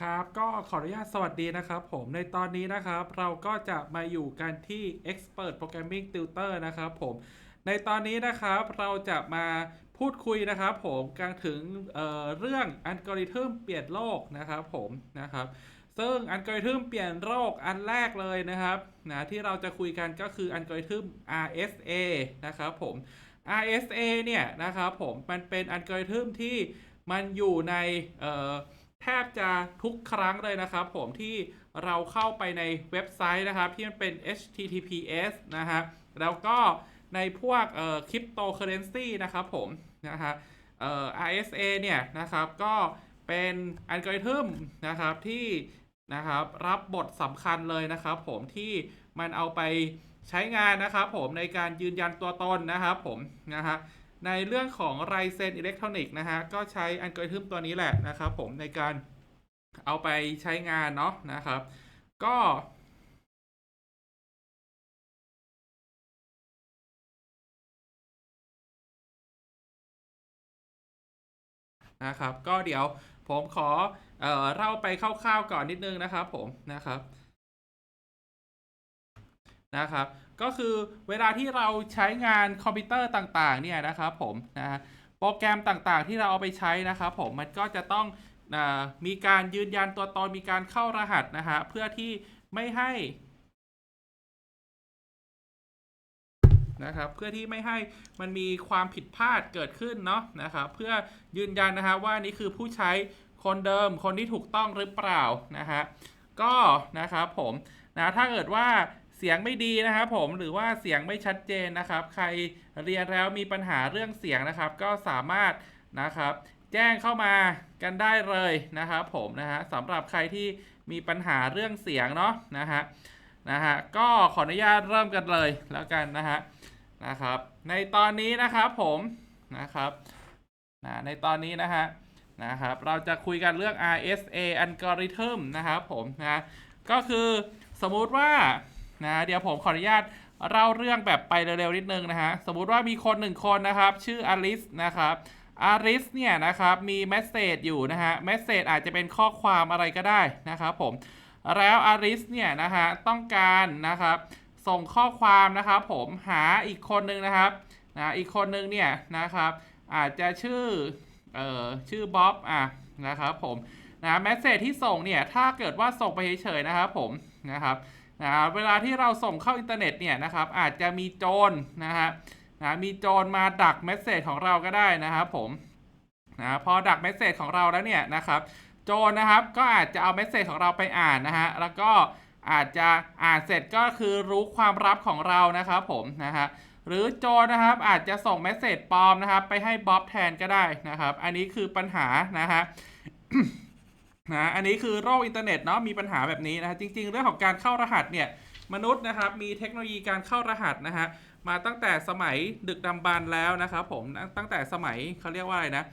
ครับก็ขออนุญาตสวัสดีนะครับผมในตอนนี้นะครับ เราก็จะมาอยู่กันที่ Expert Programming Tutor นะครับผมในตอนนี้นะครับเราจะมาพูดคุยนะครับผมกันถึงเเรื่องอัลกอริทึมเปลี่ยนโลกนะครับผมนะครับซึ่งอัลกอริทึมเปลี่ยนโลกอันแรกเลยนะครับนะที่เราจะคุยกันก็คืออัลกอริทึม RSA นะครับผม RSA เนี่ยนะครับผมมันเป็นอัลกอริทึมที่มันอยู่ในเอ่อ แทบจะทุกครั้งเลยนะครับผมที่เราเข้าไปในเว็บไซต์นะครับ ที่มันเป็น HTTPS นะฮะแล้วก็ในพวกเอ่อคริปโตเคอเรนซีนะครับผมนะฮะเอ่อ RSA เนี่ยนะครับก็เป็นอัลกอริทึมนะครับที่นะครับรับบทสำคัญเลยนะครับผมที่มันเอาไปใช้งานนะครับผมในการยืนยันตัวตนนะครับผมนะฮะ ในเรื่องของไรเซนอิเล็กทรอนิกส์นะฮะ ก็ใช้อัลกอริทึมตัวนี้แหละนะครับผมในการเอาไปใช้งานเนาะนะครับ ก็นะครับ ก็เดี๋ยวผมขอเอ่อเล่าไปคร่าวๆก่อนนิดนึงนะครับผมนะครับ นะครับ ก็คือเวลาที่เราใช้งานคอมพิวเตอร์ต่างๆเนี่ยนะครับผมนะฮะโปรแกรมต่างๆ ที่เราเอาไปใช้นะครับผมมันก็จะต้องมีการยืนยันตัวตนมีการเข้ารหัสนะฮะเพื่อที่ไม่ให้นะครับเพื่อที่ไม่ให้มันมีความผิดพลาดเกิดขึ้นเนาะนะครับเพื่อยืนยันนะฮะว่านี่คือผู้ใช้คนเดิมคนที่ถูกต้องหรือเปล่านะฮะก็นะครับผมนะถ้าเกิดว่า เสียงไม่ดีนะครับผมหรือว่าเสียงไม่ชัดเจนนะครับ ใครเรียนแล้วมีปัญหาเรื่องเสียงนะครับ ก็สามารถนะครับ แจ้งเข้ามากันได้เลยนะครับผมนะฮะสำหรับใครที่มีปัญหาเรื่องเสียงเนาะนะฮะนะฮะก็ขออนุญาตเริ่มกันเลยแล้วกันนะฮะนะครับ ในตอนนี้นะครับผมนะครับนะในตอนนี้นะฮะนะครับเราจะคุยกันเรื่อง RSA algorithm นะครับผมนะก็คือสมมุติว่า นะเดี๋ยวผมขออนุญาตเล่าเรื่องแบบไปเร็วๆนิดนึงนะฮะ สมมุติว่ามีคนหนึ่งคนนะครับ ชื่ออลิสนะครับอลิสเนี่ยนะครับมีเมสเซจอยู่นะฮะเมสเซจอาจจะเป็นข้อความอะไรก็ได้นะครับผมแล้วอลิสเนี่ยนะฮะต้องการนะครับส่งข้อความนะครับผมหาอีกคนนึงนะครับนะอีกคนนึงเนี่ยนะครับอาจจะชื่อเอ่อชื่อบ๊อบอะนะครับผมนะเมสเซจที่ส่งเนี่ยถ้าเกิดว่าส่งไปเฉยๆนะครับผมนะครับ นะเวลาที่เราส่งเข้าอินเทอร์เน็ตเนี่ยนะครับอาจจะมีโจรนะฮะนะมีโจรมาดักเมสเซจของเราก็ได้นะครับผมนะพอดักเมสเซจของเราแล้วเนี่ยนะครับโจรนะครับก็อาจจะเอาเมสเซจของเราไปอ่านนะฮะแล้วก็อาจจะอ่านเสร็จก็คือรู้ความลับของเรานะครับผมนะฮะหรือโจรนะครับอาจจะส่งเมสเซจปลอมนะครับไปให้บ๊อบแทนก็ได้นะครับ อันนี้คือปัญหานะฮะ นะอันนี้คือโรคอินเทอร์เน็ตเนาะมีปัญหาแบบนี้นะฮะจริง ๆ เรื่องของการเข้ารหัสเนี่ยมนุษย์นะครับมีเทคโนโลยีการเข้ารหัสนะฮะมาตั้งแต่สมัยดึกดำบรรพ์แล้วนะครับผมตั้งแต่สมัยเขาเรียกว่าอะไรนะ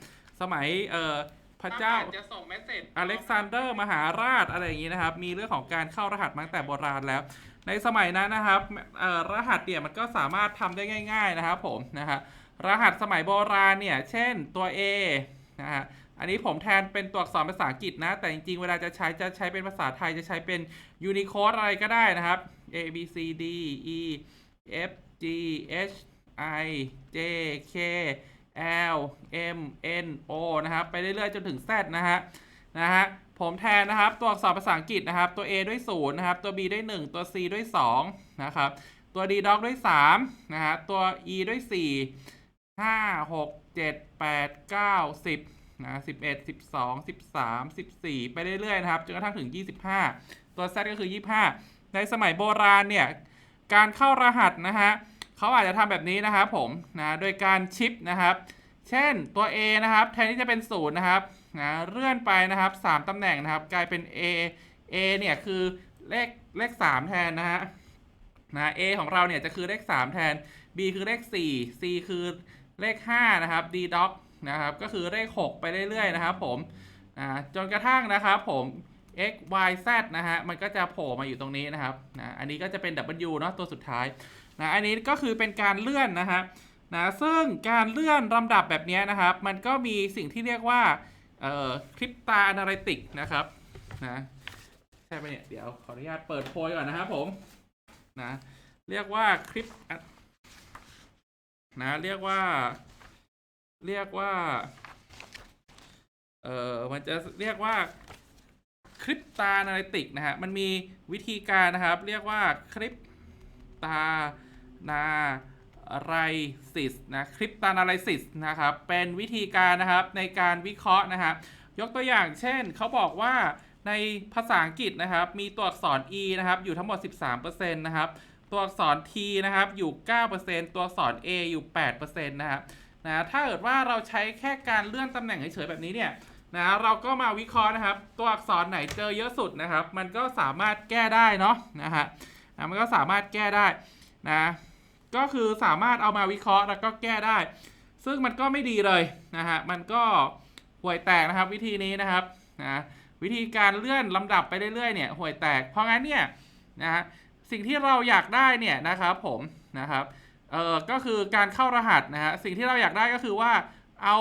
สมัยเอ่อพระเจ้าจะส่งเมสเซจอเล็กซานเดอร์มหาราชอะไรอย่างนี้นะครับ มีเรื่องของการเข้ารหัสมาตั้งแต่โบราณแล้ว ในสมัยนั้นนะครับเอ่อรหัสเนี่ยมันก็สามารถทำได้ง่าย ๆนะครับผมนะฮะรหัสสมัยโบราณเนี่ยเช่นตัว A นะฮะ อันนี้ผมแทนเป็นตัวอักษรภาษาอังกฤษนะ แต่จริงๆ เวลาจะใช้จะใช้เป็นภาษาไทยจะใช้เป็น Unicode อะไรก็ได้นะครับ A B C D E F G H I J K L M N O นะครับ ไปเรื่อยๆ จนถึง Z นะฮะนะฮะผมแทนนะครับ ตัวอักษรภาษาอังกฤษนะครับ ตัว A ด้วย 0 นะครับ ตัว B ด้วย 1 ตัว C ด้วย 2 นะครับ ตัว D ด็อกด้วย 3 นะฮะตัว E ด้วย 4 5 6 7 8 9 10 นะสิบเอ็ดสิบสองสิบสามสิบสี่ไปเรื่อยๆนะครับจนกระทั่งถึงยี่สิบห้าตัว Z ก็คือยี่ห้าในสมัยโบราณเนี่ยการเข้ารหัสนะฮะเขาอาจจะทำแบบนี้นะครับผมนะโดยการชิปนะครับ เช่นตัว A นะครับแทนที่จะเป็นศูนย์นะครับนะเลื่อนไปนะครับสามตำแหน่งนะครับ กลายเป็น A A เนี่ยคือเลขเลขสามแทนนะฮะนะ A ของเราเนี่ยจะคือเลขสามแทน B คือเลขสี่ C คือเลข 5 นะครับ D doc นะครับ ก็คือเลข 6 ไปเรื่อยๆนะครับผมอ่าจนกระทั่งนะครับผม x y z นะฮะ มันก็จะโผล่มาอยู่ตรงนี้นะครับนะอันนี้ก็จะเป็น W เนาะตัวสุดท้ายนะอันนี้ก็คือเป็นการเลื่อนนะฮะนะซึ่งการเลื่อนลำดับแบบนี้นะครับ มันก็มีสิ่งที่เรียกว่าเอ่อคริปตาอนาลิติกนะครับนะใช่ไหมเนี่ย เดี๋ยวขออนุญาตเปิดโพยก่อนนะครับผมนะเรียกว่าคลิปนะเรียกว่า เรียกว่า เออมันจะเรียกว่าคริปตานาลิติกนะฮะ มันมีวิธีการนะครับ เรียกว่าคริปตานาไรซิสนะคริปตานาไรซิสนะครับ เป็นวิธีการนะครับในการวิเคราะห์นะครับยกตัวอย่างเช่นเขาบอกว่าในภาษาอังกฤษนะครับ มีตัวอักษร e นะครับ อยู่ทั้งหมด 13%นะครับ ตัวอักษร t นะครับ อยู่ 9%ตัวอักษร a อยู่ 8%นะครับ นะถ้าเกิดว่าเราใช้แค่การเลื่อนตำแหน่งเฉยๆแบบนี้เนี่ยนะเราก็มาวิเคราะห์นะครับ ตัวอักษรไหนเจอเยอะสุดนะครับ มันก็สามารถแก้ได้เนาะนะฮะนะมันก็สามารถแก้ได้นะก็คือสามารถเอามาวิเคราะห์แล้วก็แก้ได้ ซึ่งมันก็ไม่ดีเลยนะฮะมันก็ห่วยแตกนะครับวิธีนี้นะครับนะวิธีการเลื่อนลำดับไปเรื่อยๆเนี่ยห่วยแตกเพราะงั้นเนี่ยนะฮะสิ่งที่เราอยากได้เนี่ยนะครับผมนะครับ เออก็คือการเข้ารหัสนะฮะ สิ่งที่เราอยากได้ก็คือว่าเอา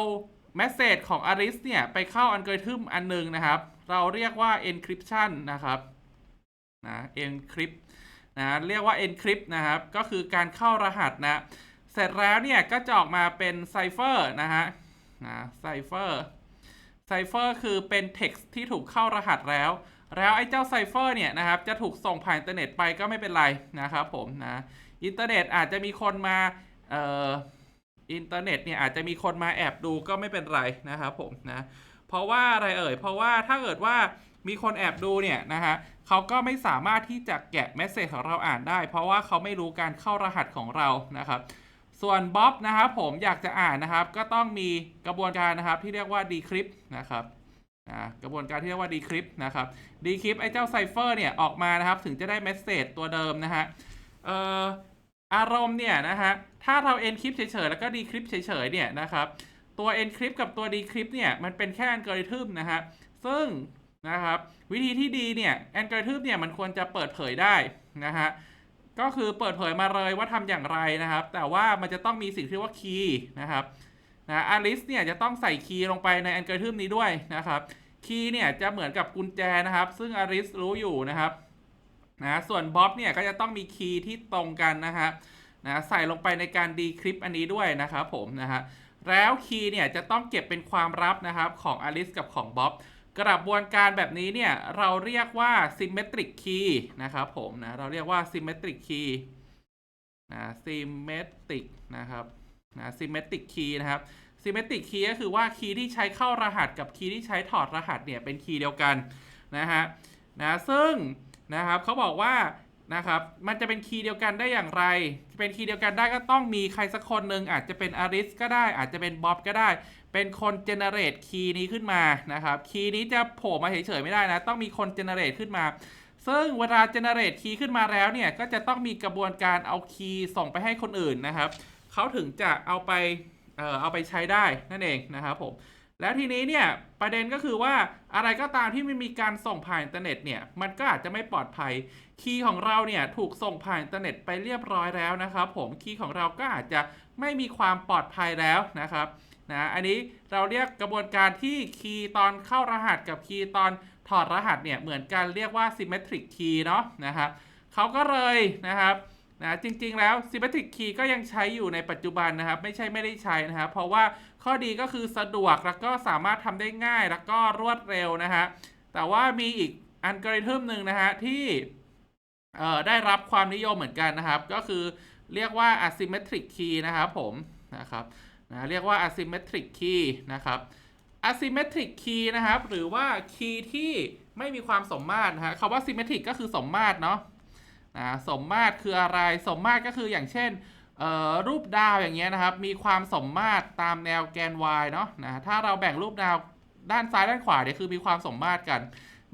เมสเซจของ Aris เนี่ย ไปเข้าอันเกอริทึมอันหนึงนะครับ เราเรียกว่า encryption นะครับนะ encrypt นะเรียกว่า encrypt นะครับ ก็คือการเข้ารหัสนะ เสร็จแล้วเนี่ย ก็จะออกมาเป็นไซเฟอร์นะฮะนะไซเฟอร์ไซเฟอร์คือเป็น text ที่ถูกเข้ารหัสแล้ว แล้วไอ้เจ้าไซเฟอร์เนี่ยนะครับ จะถูกส่งผ่านอินเทอร์เน็ตไปก็ไม่เป็นไรนะครับผมนะ อินเทอร์เน็ตอาจจะมีคนมาเอ่ออินเทอร์เน็ตเนี่ยอาจจะมีคนมาแอบดูก็ไม่เป็นไรนะครับผมนะเพราะว่าอะไรเอ่ยเพราะว่าถ้าเกิดว่ามีคนแอบดูเนี่ยนะฮะเขาก็ไม่สามารถที่จะแกะเมสเซจของเราอ่านได้ เพราะว่าเขาไม่รู้การเข้ารหัสของเรานะครับ ส่วนบ๊อบนะครับผมอยากจะอ่านนะครับ ก็ต้องมีกระบวนการนะครับที่เรียกว่า decrypt นะครับกระบวนการที่เรียกว่า decrypt นะครับ decrypt ไอ้เจ้าไซเฟอร์เนี่ยออกมานะครับ ถึงจะได้เมสเซจตัวเดิมนะฮะเอ่อ อารมณ์เนี่ยนะฮะ ถ้าเรา encrypt เฉยๆ แล้วก็ decrypt เฉยๆ เนี่ยนะครับ ตัว encrypt กับตัว decrypt เนี่ย มันเป็นแค่อัลกอริทึมนะฮะ ซึ่งนะครับวิธีที่ดีเนี่ยแอัลกริทึมเนี่ยมันควรจะเปิดเผยได้นะฮะก็คือเปิดเผยมาเลยว่าทำอย่างไรนะครับ แต่ว่ามันจะต้องมีสิ่งที่ว่าคีย์นะครับนะอาริสเนี่ยจะต้องใส่คีย์ลงไปในแอัลกริทึมนี้ด้วยนะครับคีย์เนี่ยจะเหมือนกับกุญแจนะครับ ซึ่งอาริสรู้อยู่นะครับ นะส่วนบ๊อบเนี่ยก็จะต้องมีคีย์ที่ตรงกันนะครับนะใส่ลงไปในการดีคริปอันนี้ด้วยนะครับผมนะฮะแล้วคีย์เนี่ยจะต้องเก็บเป็นความลับนะครับของอาริสกับของบ๊อบกระบวนการแบบนี้เนี่ยเราเรียกว่า symmetric key นะครับผมนะเราเรียกว่า symmetric key นะ symmetric นะครับนะ symmetric key นะครับ symmetric key ก็คือว่าคีย์ที่ใช้เข้ารหัสกับคีย์ที่ใช้ถอดรหัสเนี่ยเป็นคีย์เดียวกันนะฮะนะซึ่ง นะครับเขาบอกว่านะครับมันจะเป็นคีย์เดียวกันได้อย่างไร เป็นคีย์เดียวกันได้ก็ต้องมีใครสักคนหนึ่งอาจจะเป็นอาริสก็ได้ อาจจะเป็นบ๊อบก็ได้ เป็นคนเจเนเรตคีย์นี้ขึ้นมานะครับคีย์นี้จะโผล่มาเฉยๆไม่ได้นะ ต้องมีคนเจเนเรตขึ้นมา ซึ่งเวลาเจเนเรตคีย์ขึ้นมาแล้วเนี่ย ก็จะต้องมีกระบวนการเอาคีย์ส่งไปให้คนอื่นนะครับเขาถึงจะเอาไปเออเอาไปใช้ได้นั่นเองนะครับผม แล้วทีนี้เนี่ยประเด็นก็คือว่าอะไรก็ตามที่ไม่มีการส่งผ่านอินเทอร์เน็ตเนี่ยมันก็อาจจะไม่ปลอดภัย คีย์ของเราเนี่ยถูกส่งผ่านอินเทอร์เน็ตไปเรียบร้อยแล้วนะครับผมคีย์ของเราก็อาจจะไม่มีความปลอดภัยแล้วนะครับนะอันนี้เราเรียกกระบวนการที่คีย์ตอนเข้ารหัสกับคีย์ตอนถอดรหัสเนี่ยเหมือนกันเรียกว่า symmetric key เนาะนะครับเขาก็เลยนะครับนะจริงๆแล้ว symmetric key ก็ยังใช้อยู่ในปัจจุบันนะครับ ไม่ใช่ไม่ได้ใช้นะครับ เพราะว่า ข้อดีก็คือสะดวกแล้วก็สามารถทำได้ง่ายแล้วก็รวดเร็วนะฮะ แต่ว่ามีอีกอัลกอริทึมหนึ่งนะฮะที่ได้รับความนิยมเหมือนกันนะครับ ก็คือเรียกว่า asymmetric key นะครับผมนะครับนะเรียกว่า asymmetric key นะครับ asymmetric key นะครับ หรือว่า key ที่ไม่มีความสมมาตรนะฮะคำว่า symmetric ก็คือสมมาตรเนาะนะสมมาตรคืออะไรสมมาตรก็คืออย่างเช่น รูปดาวอย่างเงี้ยนะครับ มีความสมมาตรตามแนวแกน y เนาะนะถ้าเราแบ่งรูปดาวด้านซ้ายด้านขวาเนี่ยคือมีความสมมาตรกัน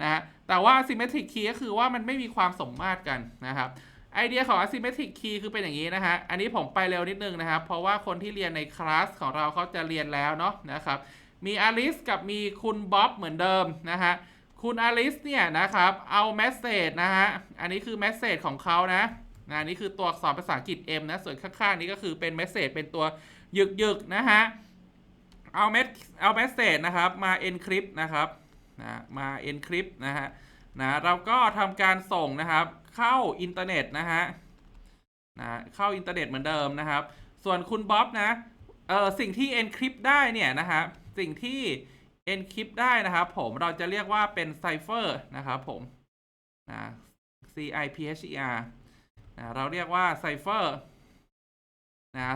นะฮะแต่ว่า asymmetric key ก็คือว่ามันไม่มีความสมมาตรกันนะครับไอเดียของ asymmetric key คือเป็นอย่างนี้นะฮะ อันนี้ผมไปเร็วนิดนึงนะครับ เพราะว่าคนที่เรียนในคลาสของเราเขาจะเรียนแล้วเนาะนะครับ มีอลิสกับมีคุณบ๊อบเหมือนเดิมนะฮะ คุณอลิสเนี่ยนะครับ เอาเมสเซจนะฮะ อันนี้คือเมสเซจของเขานะ นะอันนี้คือตัวอักษรภาษาอังกฤษ M นะ ส่วนข้างๆนี้ก็คือเป็นเมสเซจเป็นตัวหยึกๆนะฮะ เอาเมสเอาเมสเซจนะครับมา encrypt นะครับนะมา encrypt นะฮะนะเราก็ทำการส่งนะครับเข้าอินเทอร์เน็ตนะฮะนะเข้าอินเทอร์เน็ตเหมือนเดิมนะครับ ส่วนคุณบ๊อบนะเออสิ่งที่ encrypt ได้เนี่ยนะครับสิ่งที่ encrypt ได้นะครับผมเราจะเรียกว่าเป็น cipher นะครับผมนะ C I P H E R นะเราเรียกว่า cipher นะ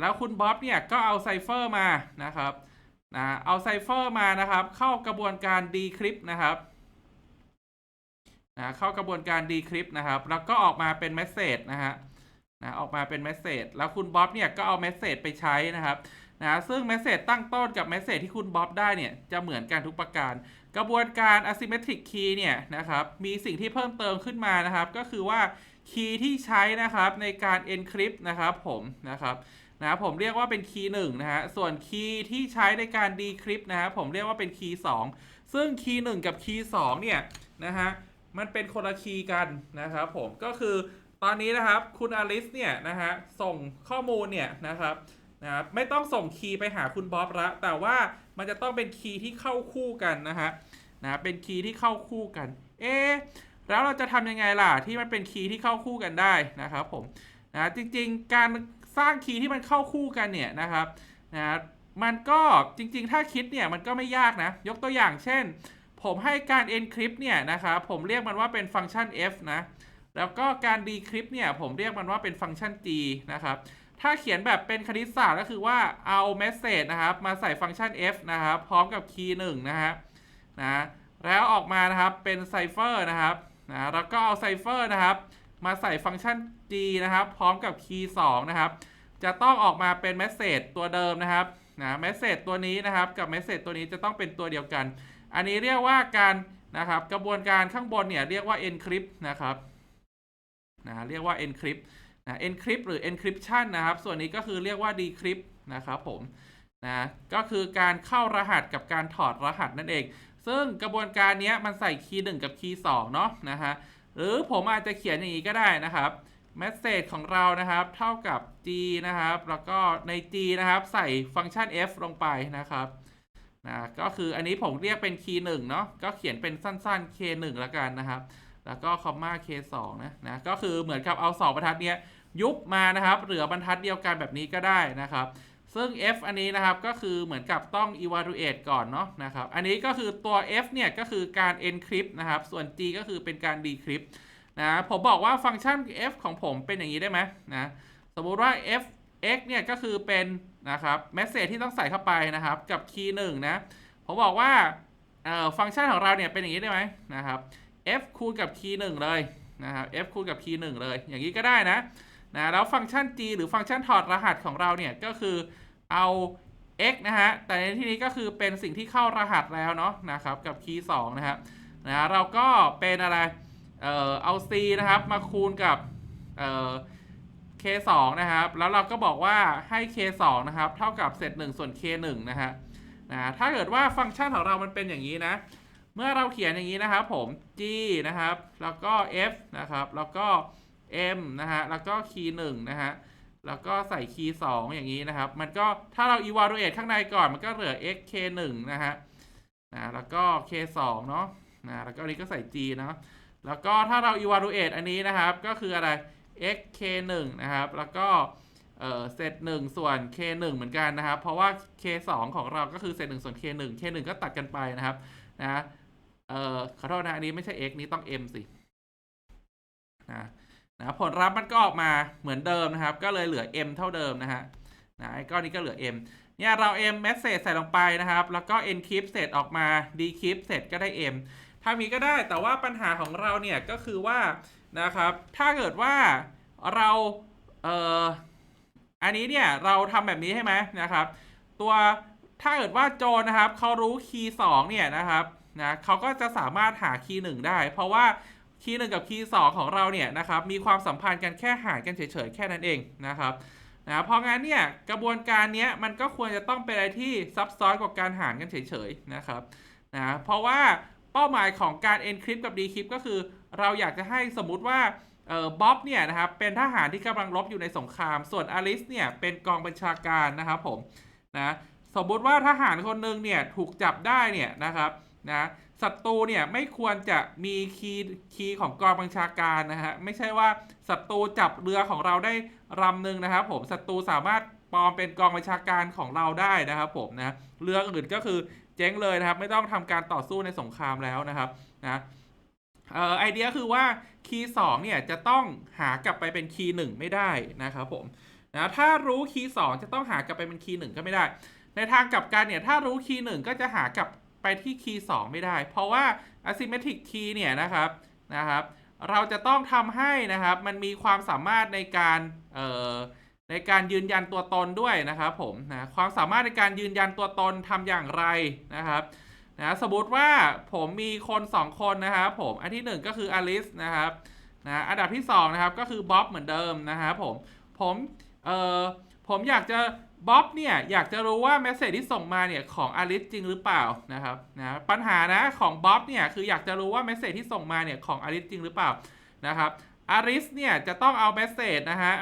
แล้วคุณบ๊อบเนี่ยก็เอา cipher มานะครับนะเอา cipher มานะครับ เข้ากระบวนการ decrypt นะครับนะเข้ากระบวนการ decrypt นะครับ แล้วก็ออกมาเป็น message นะฮะนะออกมาเป็น message แล้วคุณบ๊อบเนี่ยก็เอา message ไปใช้นะครับนะซึ่ง message ตั้งต้นกับ message ที่คุณบ๊อบได้เนี่ยจะเหมือนกันทุกประการ กระบวนการ asymmetric key เนี่ยนะครับมีสิ่งที่เพิ่มเติมขึ้นมานะครับ ก็คือว่า คีย์ที่ใช้นะครับในการ encrypt นะครับผมนะครับนะผมเรียกว่าเป็นคีย์หนึ่งนะฮะส่วนคีย์ที่ใช้ในการ decrypt นะครับผมเรียกว่าเป็นคีย์สองซึ่งคีย์หนึ่งกับคีย์สองเนี่ยนะฮะมันเป็นคนละคีย์กันนะครับผมก็คือตอนนี้นะครับคุณอลิสเนี่ยนะฮะส่งข้อมูลเนี่ยนะครับนะครับไม่ต้องส่งคีย์ไปหาคุณบ๊อบละแต่ว่ามันจะต้องเป็นคีย์ที่เข้าคู่กันนะฮะนะเป็นคีย์ที่เข้าคู่กัน เอ๊ แล้วเราจะทำยังไงล่ะที่มันเป็นคีย์ที่เข้าคู่กันได้นะครับผมนะจริงๆ การสร้างคีย์ที่มันเข้าคู่กันเนี่ยนะครับนะมันก็จริงๆ ถ้าคิดเนี่ยมันก็ไม่ยากนะ ยกตัวอย่างเช่น ผมให้การ encrypt เนี่ยนะครับผมเรียกมันว่าเป็นฟังก์ชัน f นะแล้วก็การ decrypt เนี่ยผมเรียกมันว่าเป็นฟังก์ชัน g นะครับถ้าเขียนแบบเป็นคณิตศาสตร์ก็คือว่าเอา message นะครับมาใส่ฟังก์ชัน f นะครับพร้อมกับคีย์หนึ่งนะฮะนะแล้วออกมานะครับเป็น cipher นะครับ นะแล้วก็เอา cipher นะครับ มาใส่ฟังก์ชัน g นะครับ พร้อมกับคีย์2นะครับ จะต้องออกมาเป็น message ตัวเดิมนะครับนะ message ตัวนี้นะครับ กับ message ตัวนี้จะต้องเป็นตัวเดียวกัน อันนี้เรียกว่าการนะครับ กระบวนการข้างบนเนี่ยเรียกว่า encrypt นะครับนะเรียกว่า encrypt นะ encrypt หรือ encryption นะครับ ส่วนนี้ก็คือเรียกว่า decrypt นะครับผมนะก็คือการเข้ารหัสกับการถอดรหัสนั่นเอง ซึ่งกระบวนการนี้มันใส่คีย์1กับคีย์2เนาะนะฮะหรือผมอาจจะเขียนอย่างนี้ก็ได้นะครับ message ของเรานะครับ เท่ากับ g นะครับ แล้วก็ใน g นะครับ ใส่ฟังก์ชัน f ลงไปนะครับนะก็คืออันนี้ผมเรียกเป็นคีย์1เนาะก็เขียนเป็นสั้นๆ k 1แล้วกันนะครับ แล้วก็คอมมา k 2นะนะก็คือเหมือนกับเอา2บรรทัดเนี้ยยุบมานะครับ เหลือบรรทัดเดียวกันแบบนี้ก็ได้นะครับ ซึ่ง f อันนี้นะครับก็คือเหมือนกับต้อง evaluate ก่อนเนาะนะครับ อันนี้ก็คือตัว f เนี่ยก็คือการ encrypt นะครับ ส่วน g ก็คือเป็นการ decrypt นะ ผมบอกว่าฟังก์ชัน f ของผมเป็นอย่างนี้ได้ไหมนะ สมมติว่า f x เนี่ยก็คือเป็นนะครับ message ที่ต้องใส่เข้าไปนะครับ กับคีย์หนึ่งนะ ผมบอกว่าเอ่อฟังก์ชันของเราเนี่ยเป็นอย่างนี้ได้ไหมนะครับ f คูณกับคีย์หนึ่งเลยนะครับ f คูณกับคีย์หนึ่งเลย อย่างนี้ก็ได้นะ นะแล้วฟังก์ชัน g หรือฟังก์ชันถอดรหัสของเราเนี่ยก็คือเอา x นะฮะ แต่ในที่นี้ก็คือเป็นสิ่งที่เข้ารหัสแล้วเนาะนะครับกับคีย์สองนะครับนะเราก็เป็นอะไร เอ่อเอา c นะครับมาคูณกับ เอ่อ k 2นะครับ แล้วเราก็บอกว่าให้ k 2นะครับ เท่ากับเศษ1ส่วน k 1นะฮะนะถ้าเกิดว่าฟังก์ชันของเรามันเป็นอย่างนี้นะ เมื่อเราเขียนอย่างนี้นะครับผม g นะครับ แล้วก็ f นะครับ แล้วก็ m นะฮะ แล้วก็คีย์หนึ่งนะฮะ แล้วก็ใส่คีย์สองอย่างนี้นะครับ มันก็ถ้าเรา evaluate ข้างในก่อนมันก็เหลือ x k 1นะฮะนะแล้วก็ k 2เนาะนะแล้วก็อันนี้ก็ใส่ g เนาะแล้วก็ถ้าเรา evaluate อันนี้นะครับ ก็คืออะไร x k 1นะครับ แล้วก็เออเศษหนึ่งส่วน k 1เหมือนกันนะครับ เพราะว่า k 2ของเราก็คือเศษหนึ่งส่วน k 1 k 1ก็ตัดกันไปนะครับนะเอ่อขอโทษนะ อันนี้ไม่ใช่ x นี้ต้อง m สินะ นะผลลัพธ์มันก็ออกมาเหมือนเดิมนะครับ ก็เลยเหลือ m เท่าเดิมนะฮะนะไอ้ก้อนนี้ก็เหลือ m เนี่ยเรา m message ใส่ลงไปนะครับ แล้วก็ encrypt เสร็จออกมา decrypt เสร็จก็ได้ m ทำนี้ก็ได้แต่ว่าปัญหาของเราเนี่ยก็คือว่านะครับถ้าเกิดว่าเราเอ่ออันนี้เนี่ยเราทำแบบนี้ใช่ไหมนะครับ ตัวถ้าเกิดว่าโจรนะครับเขารู้คีย์สองเนี่ยนะครับนะเขาก็จะสามารถหาคีย์หนึ่งได้ เพราะว่า คีย์หนึ่งกับคีย์สองของเราเนี่ยนะครับมีความสัมพันธ์กันแค่หารกันเฉยๆ แค่นั้นเองนะครับนะเพราะงั้นเนี่ยกระบวนการเนี้ยมันก็ควรจะต้องเป็นอะไรที่ซับซ้อนกว่าการหารกันเฉยๆนะครับนะเพราะว่าเป้าหมายของการ encrypt กับ decrypt ก็คือ เราอยากจะให้สมมุติว่าเออบ๊อบเนี่ยนะครับเป็นทหารที่กำลังรบอยู่ในสงคราม ส่วนอลิสเนี่ยเป็นกองบัญชาการนะครับผมนะสมมุติว่าทหารคนหนึ่งเนี่ยถูกจับได้เนี่ยนะครับนะ ศัตรูเนี่ยไม่ควรจะมีคีย์คีย์ของกองบัญชาการนะฮะไม่ใช่ว่าศัตรูจับเรือของเราได้ลำหนึ่งนะครับผมศัตรูสามารถปลอมเป็นกองบัญชาการของเราได้นะครับผมนะเรืออื่นก็คือเจ๊งเลยนะครับ ไม่ต้องทำการต่อสู้ในสงครามแล้วนะครับนะออไอเดียคือว่าคีย์สองเนี่ยจะต้องหากลับไปเป็นคีย์หนึ่งไม่ได้นะครับผมนะถ้ารู้คีย์สองจะต้องหากลับไปเป็นคีย์หนึ่งก็ไม่ได้ ในทางกลับกันเนี่ยถ้ารู้คีย์หนึ่งก็จะหากลับ ไปที่คีย์สองไม่ได้ เพราะว่า asymmetric key เนี่ยนะครับนะครับ เราจะต้องทำให้นะครับ มันมีความสามารถในการเอ่อในการยืนยันตัวตนด้วยนะครับผมนะความสามารถในการยืนยันตัวตนทำอย่างไรนะครับนะสมมติว่าผมมีคน 2 คนนะครับผมอันที่ 1 ก็คืออลิสนะครับนะอันดับที่2นะครับก็คือบ๊อบเหมือนเดิมนะครับผมผมเอ่อผมอยากจะ บ๊อบเนี่ยอยากจะรู้ว่าเมสเซจที่ส่งมาเนี่ยของอลิสจริงหรือเปล่านะครับนะปัญหานะของบ๊อบเนี่ยคืออยากจะรู้ว่าเมสเซจที่ส่งมาเนี่ยของอลิสจริงหรือเปล่านะครับอลิสเนี่ยจะต้องเอาเมสเซจนะฮะ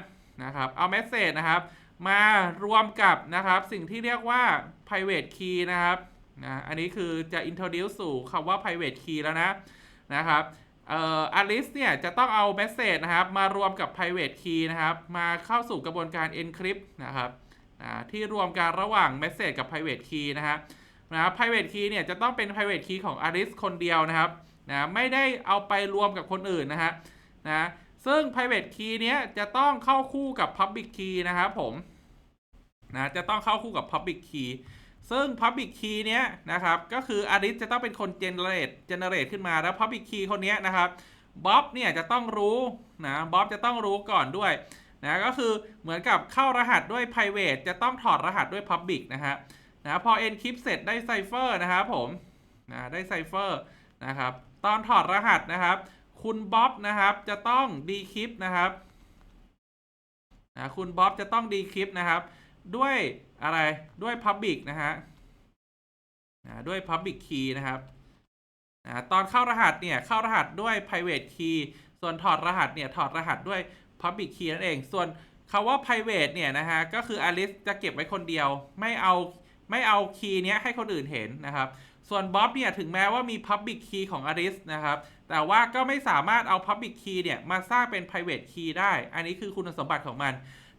นะครับเอาเมสเซจนะครับมารวมกับนะครับสิ่งที่เรียกว่า private key นะครับนะอันนี้คือจะ introduce สู่คำว่า private key แล้วนะนะครับเอ่ออลิสเนี่ยจะต้องเอาเมสเซจนะครับมารวมกับ private key นะครับมาเข้าสู่กระบวนการ encrypt นะครับ ที่รวมกันระหว่าง message กับ private key นะฮะนะครับ private key เนี่ยจะต้องเป็น private key ของ Alice คนเดียวนะครับนะไม่ได้เอาไปรวมกับคนอื่นนะฮะนะซึ่ง private key เนี้ยจะต้องเข้าคู่กับ public key นะครับผมนะจะต้องเข้าคู่กับ public key ซึ่ง public key เนี้ยนะครับก็คือ Alice จะต้องเป็นคน generate generate ขึ้นมาแล้ว public key คนเนี้ยนะครับบ๊อบเนี่ยจะต้องรู้นะบ๊อบจะต้องรู้ก่อนด้วย นะก็คือเหมือนกับเข้ารหัสด้วย private จะต้องถอดรหัสด้วย public นะฮะนะพอ encrypt เสร็จได้ cipher นะครับผมนะได้ cipher นะครับตอนถอดรหัสนะครับ คุณบ๊อบนะครับจะต้อง decrypt นะครับนะคุณบ๊อบจะต้อง decrypt นะครับ ด้วยอะไรด้วย public นะฮะนะด้วย public key นะครับนะตอนเข้ารหัสเนี่ยเข้ารหัสด้วย private key ส่วนถอดรหัสเนี่ยถอดรหัสด้วย Public Key นั่นเอง ส่วนคาว่า private เนี่ยนะฮะ ก็คือ Alice จะเก็บไว้คนเดียว ไม่เอาไม่เอาคีย์เนี้ยให้คนอื่นเห็นนะครับ ส่วน Bob เนี่ยถึงแม้ว่ามี Public Key ของ Alice นะครับ แต่ว่าก็ไม่สามารถเอา Public Key เนี่ยมาสร้างเป็น private key ได้ อันนี้คือคุณสมบัติของมัน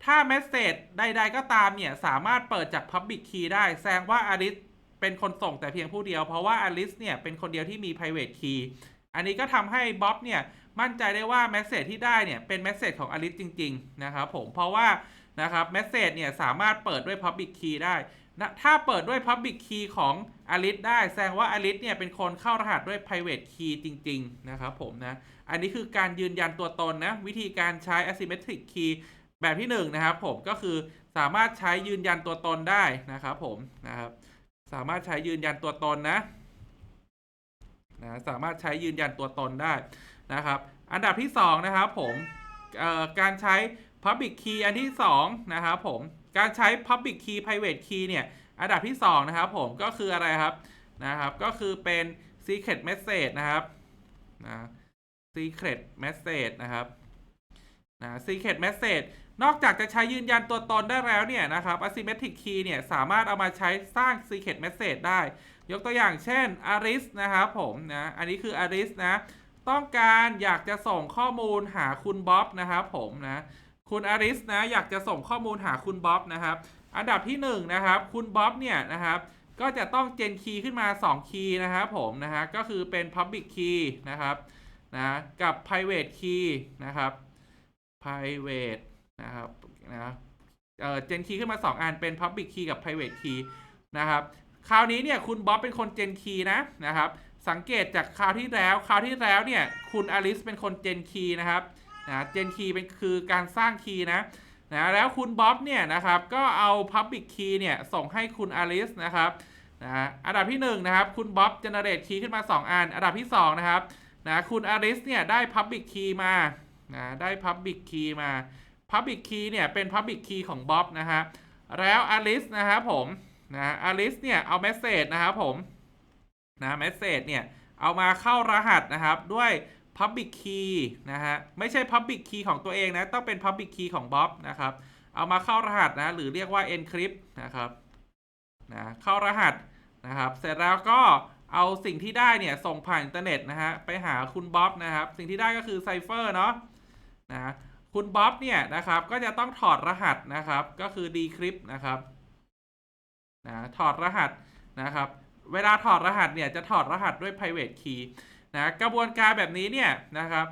ถ้า message ใด ๆ ก็ตามเนี่ยสามารถเปิดจาก Public Key ได้ แสดงว่า Alice เป็นคนส่งแต่เพียงผู้เดียว เพราะว่า Alice เนี่ยเป็นคนเดียวที่มี private key อันนี้ก็ทำให้ Bob เนี่ย มั่นใจได้ว่า Message ที่ได้เนี่ยเป็น Message ของ Alice จริง ๆ นะครับผมเพราะว่านะครับ Message เนี่ยสามารถเปิดด้วย Public Key ได้นะถ้าเปิดด้วย Public Key ของ Alice ได้แสดงว่า Alice เนี่ยเป็นคนเข้ารหัสด้วย Private Key จริง ๆ นะครับผมนะ อันนี้คือการยืนยันตัวตนนะ วิธีการใช้ Asymmetric Key แบบที่1นะครับผมก็คือสามารถใช้ยืนยันตัวตนได้นะครับผมนะครับสามารถใช้ยืนยันตัวตนนะนะสามารถใช้ยืนยันตัวตนได้ นะครับอันดับที่2นะครับผมการใช้ Public Key อันที่2นะครับผมการใช้ Public Key Private Key เนี่ยอันดับที่2นะครับผมก็คืออะไรครับนะครับก็คือเป็น Secret Message นะครับนะ Secret Message นะครับนะ Secret Message นอกจากจะใช้ยืนยันตัวตนได้แล้วเนี่ยนะครับ Asymmetric Key เนี่ยสามารถเอามาใช้สร้าง Secret Message ได้ ยกตัวอย่างเช่น Aris นะครับผมนะอันนี้คือ Aris นะ ต้องการอยากจะส่งข้อมูลหาคุณบ๊อบนะครับผมนะคุณอาริสนะอยากจะส่งข้อมูลหาคุณบ๊อบนะครับ อันดับที่1นนะครับคุณบ๊อบเนี่ยนะครับก็จะต้องเจนคีย์ขึ้นมา 2 คีย์นะครับผมนะฮะก็คือเป็น Public Key นะครับนะกับ Private Key นะครับ Private นะครับนะเอ่อเจนคีย์ขึ้นมา 2 อันเป็น Public Key กับ Private Key นะครับคราวนี้เนี่ยคุณบ๊อบเป็นคนเจนคีย์นะนะครับ สังเกตจากคราวที่แล้ว คราวที่แล้วเนี่ย คุณอลิสเป็นคนเจนคีนะครับนะเจนคีเป็นคือการสร้างคีย์นะนะแล้วคุณบ๊อบเนี่ยนะครับก็เอา Public Key เนี่ยส่งให้คุณอลิสนะครับนะอันดับที่1นนะครับคุณบ๊อบ generate key ขึ้นมา 2 อัน อันดับที่ 2 นะครับนะคุณอลิสเนี่ยได้ Public Key มานะได้ Public Key มา Public Key เนี่ยเป็น Public Key ของบ๊อบนะฮะแล้วอลิสนะครับผมนะอลิสเนี่ยเอา Message นะครับผม นะเมสเซจเนี่ย เอามาเข้ารหัสนะครับ ด้วย Public Key นะฮะ ไม่ใช่ Public Key ของตัวเองนะ ต้องเป็น Public Key ของบ๊อบนะครับ เอามาเข้ารหัสนะ หรือเรียกว่า Encrypt นะครับนะเข้ารหัสนะครับ เสร็จแล้วก็เอาสิ่งที่ได้เนี่ย ส่งผ่านอินเทอร์เน็ตนะฮะ ไปหาคุณบ๊อบนะครับ สิ่งที่ได้ก็คือไซเฟอร์เนาะนะคุณบ๊อบเนี่ยนะครับ ก็จะต้องถอดรหัสนะครับ ก็คือ decrypt นะครับนะถอดรหัสนะครับ เวลาถอดรหัสเนี่ยจะถอดรหัสด้วย private key นะกระบวนการแบบนี้เนี่ยนะครับ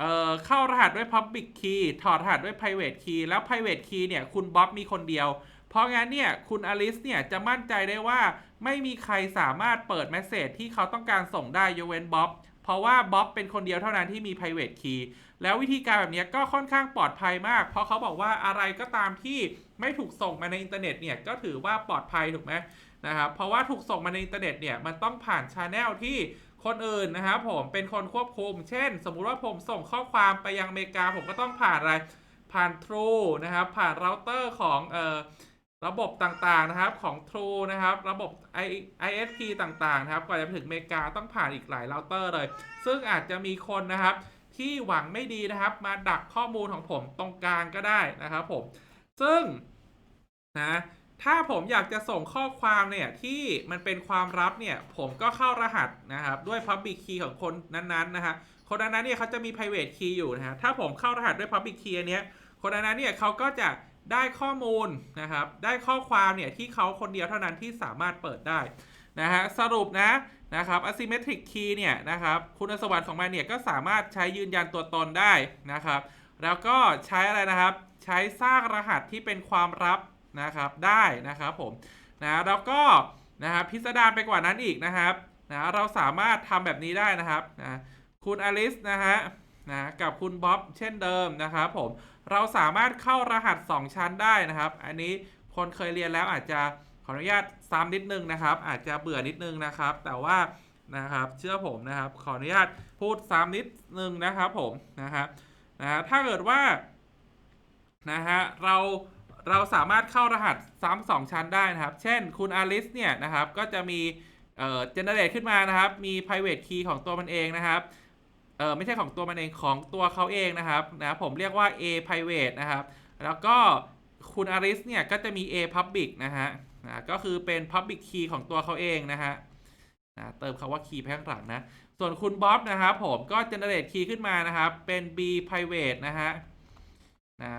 เเข้ารหัสด้วย public key ถอดรหัสด้วย private key แล้ว private key เนี่ยคุณบ๊อบมีคนเดียว เพราะงั้นเนี่ยคุณอลิสเนี่ยจะมั่นใจได้ว่าไม่มีใครสามารถเปิดเมสเซจที่เขาต้องการส่งได้ยกเว้นบ๊อบเพราะว่าบ๊อบเป็นคนเดียวเท่านั้นที่มี private key แล้ววิธีการแบบนี้ก็ค่อนข้างปลอดภัยมาก เพราะเขาบอกว่าอะไรก็ตามที่ไม่ถูกส่งมาในอินเทอร์เน็ตเนี่ยก็ถือว่าปลอดภัยถูกไหม นะครับ เพราะว่าถูกส่งมาในอินเทอร์เน็ตเนี่ยมันต้องผ่านชาแนลที่คนอื่นนะครับผมเป็นคนควบคุม เช่น สมมุติว่าผมส่งข้อความไปยังอเมริกา ผมก็ต้องผ่านอะไรผ่าน True นะครับ ผ่านเราเตอร์ของเอ่อระบบต่างๆนะครับของ True นะครับ ระบบ I- ISP ต่างๆนะครับกว่าจะถึงอเมริกาต้องผ่านอีกหลายเราเตอร์เลย ซึ่งอาจจะมีคนนะครับ ที่หวังไม่ดีนะครับ มาดักข้อมูลของผมตรงกลางก็ได้นะครับผม ซึ่งนะ ถ้าผมอยากจะส่งข้อความเนี่ยที่มันเป็นความลับเนี่ยผมก็เข้ารหัสนะครับ ด้วย Public Key ของคนนั้นๆนะฮะคนนั้นๆเนี่ยเขาจะมี private key อยู่นะฮะถ้าผมเข้ารหัสด้วย Public Key อันเนี้ยคนนั้นเนี่ยเขาก็จะได้ข้อมูลนะครับ ได้ข้อความเนี่ยที่เขาคนเดียวเท่านั้นที่สามารถเปิดได้นะฮะสรุปนะนะครับ asymmetric key เนี่ยนะครับคุณสมบัติของมันเนี่ยก็สามารถใช้ยืนยันตัวตนได้นะครับ แล้วก็ใช้อะไรนะครับ ใช้สร้างรหัสที่เป็นความลับ นะครับได้นะครับผมนะแล้วก็นะครับพิสดารไปกว่านั้นอีกนะครับนะเราสามารถทำแบบนี้ได้นะครับนะคุณอลิสนะฮะนะกับคุณบ๊อบเช่นเดิมนะครับผมเราสามารถเข้ารหัส 2 ชั้นได้นะครับ อันนี้คนเคยเรียนแล้วอาจจะขออนุญาตซ้ำนิดนึงนะครับ อาจจะเบื่อนิดนึงนะครับ แต่ว่านะครับเชื่อผมนะครับขออนุญาตพูดซ้ำนิดนึงนะครับผมนะครับนะฮะถ้าเกิดว่านะฮะเรา เราสามารถเข้ารหัสซ้ำสองชั้นได้นะครับ เช่นคุณอลิสเนี่ยนะครับ ก็จะมีเอ่อเจเนเรตขึ้นมานะครับ มี private key ของตัวมันเองนะครับ เออไม่ใช่ของตัวมันเองของตัวเขาเองนะครับนะผมเรียกว่า A private นะครับ แล้วก็คุณอาริสเนี่ยก็จะมี A public นะฮะนะก็คือเป็น public key ของตัวเขาเองนะฮะนะเติมคาว่า key แพ่งหลังนะ ส่วนคุณบ๊อบนะครับผมก็ generate key ขึ้นมานะครับ เป็น B private นะฮะนะ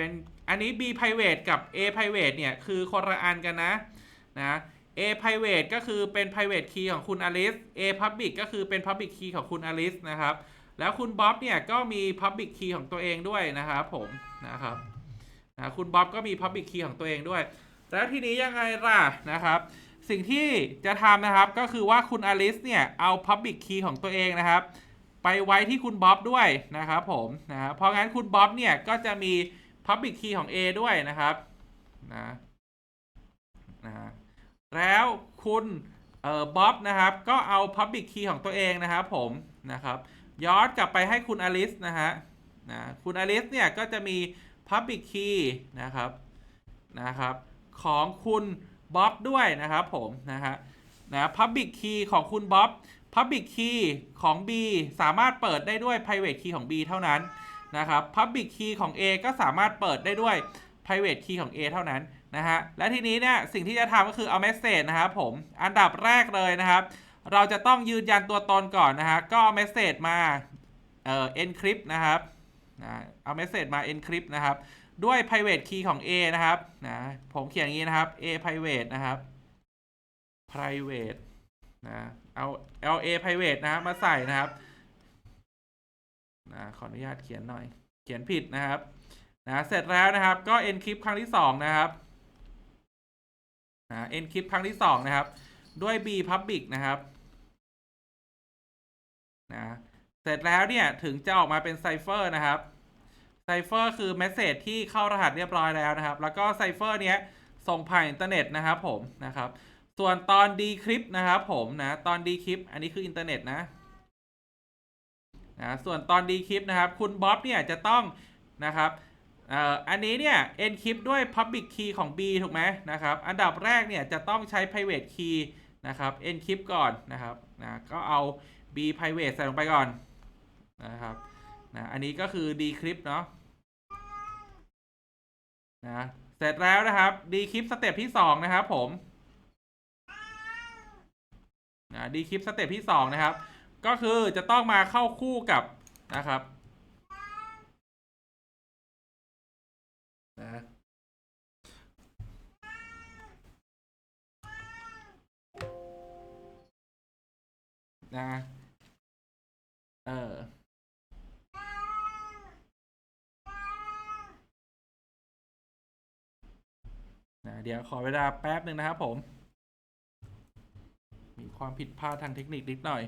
เป็นอันนี้ B private กับ A private เนี่ย คือคนละอันกันนะนะ A private ก็คือเป็น private key ของคุณอลิส A public ก็คือเป็น public key ของคุณอลิสนะครับ แล้วคุณบ๊อบเนี่ยก็มี public key ของตัวเองด้วยนะครับผมนะครับนะคุณบ๊อบก็มี public key ของตัวเองด้วย แล้วทีนี้ยังไงล่ะนะครับ สิ่งที่จะทำนะครับก็คือว่าคุณอลิสเนี่ยเอา public key ของตัวเองนะครับ ไปไว้ที่คุณบ๊อบด้วยนะครับผมนะเพราะงั้นคุณบ๊อบเนี่ยก็จะมี public key ของ A ด้วยนะครับนะนะแล้วคุณเอ่อบ๊อบนะครับก็เอา public key ของตัวเองนะครับผมนะครับย้อนกลับไปให้คุณอลิสนะฮะนะคุณอลิสเนี่ยก็จะมี public key นะครับนะครับของคุณบ๊อบด้วยนะครับผมนะฮะนะ public key ของคุณบ๊อบ public key ของ B สามารถเปิดได้ด้วย private key ของ B เท่านั้น นะครับ public key ของ A ก็สามารถเปิดได้ด้วย private key ของ A เท่านั้นนะฮะ และทีนี้เนี่ยสิ่งที่จะทำก็คือเอา message นะครับผม อันดับแรกเลยนะครับ เราจะต้องยืนยันตัวตนก่อนนะฮะ ก็เอา message มาเอ่อ encrypt นะครับนะเอา message มา encrypt นะครับ ด้วย private key ของ A นะครับนะผมเขียนอย่างนี้นะครับ A private นะครับ private นะเอาเอา A private นะมาใส่นะครับ นะขออนุญาตเขียนหน่อย เขียนผิดนะครับนะเสร็จแล้วนะครับก็ encrypt ครั้งที่สองนะครับนะ encrypt ครั้งที่สองนะครับ ด้วย B public นะครับนะเสร็จแล้วเนี่ยถึงจะออกมาเป็นไซเฟอร์นะครับไซเฟอร์คือเมสเซจที่เข้ารหัสเรียบร้อยแล้วนะครับ แล้วก็ไซเฟอร์เนี้ยส่งผ่านอินเทอร์เน็ตนะครับผมนะครับ ส่วนตอน decrypt นะครับผมนะตอน decrypt อันนี้คืออินเทอร์เน็ตนะ นะส่วนตอน decrypt นะครับ คุณบ๊อบเนี่ยจะต้องนะครับอันนี้เนี่ย encrypt ด้วย public key ของ B ถูกไหมนะครับ อันดับแรกเนี่ยจะต้องใช้ private key นะครับ encrypt ก่อนนะครับนะก็เอา B private ใส่ลงไปก่อนนะครับนะอันนี้ก็คือ decrypt เนาะนะเสร็จแล้วนะครับ decrypt สเต็ปที่ 2 นะครับผมนนะดีคลิปสเต็ปที่สองนะครับ ก็คือจะต้องมาเข้าคู่กับนะครับนะนะเออนะเดี๋ยวขอเวลาแป๊บหนึ่งนะครับผม มีความผิดพลาดทางเทคนิคนิดหน่อย